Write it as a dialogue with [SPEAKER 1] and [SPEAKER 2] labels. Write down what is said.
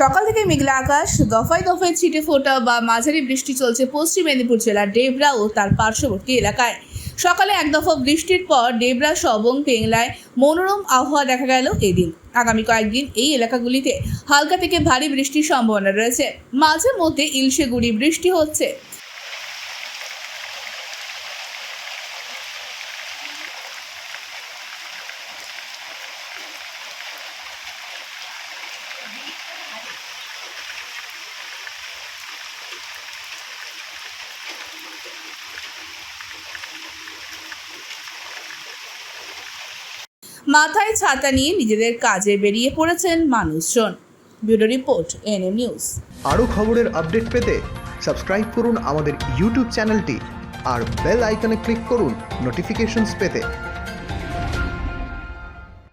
[SPEAKER 1] সকাল থেকে মেঘলা আকাশ, দফায় দফায় ছিটে ফোটা বা মাঝারি বৃষ্টি চলছে পশ্চিম মেদিনীপুর জেলার ডেবরা ও তার পার্শ্ববর্তী এলাকায়। সকালে এক দফা বৃষ্টির পর ডেবরা সবং পেংলায় মনোরম আবহাওয়া দেখা গেল এদিন। আগামী কয়েকদিন এই এলাকাগুলিতে হালকা থেকে ভারী বৃষ্টির সম্ভাবনা রয়েছে। মাঝে মধ্যে ইলশে গুড়ি বৃষ্টি হচ্ছে। মাথায় ছাতা নিয়ে নিজেদের কাজে বেরিয়ে পড়েছেন মানুষজন। Bureau report, NM news.
[SPEAKER 2] আরও খবরের আপডেট পেতে সাবস্ক্রাইব করুন আমাদের ইউটিউব চ্যানেলটি আর বেল আইকনে ক্লিক করুন নোটিফিকেশনস পেতে।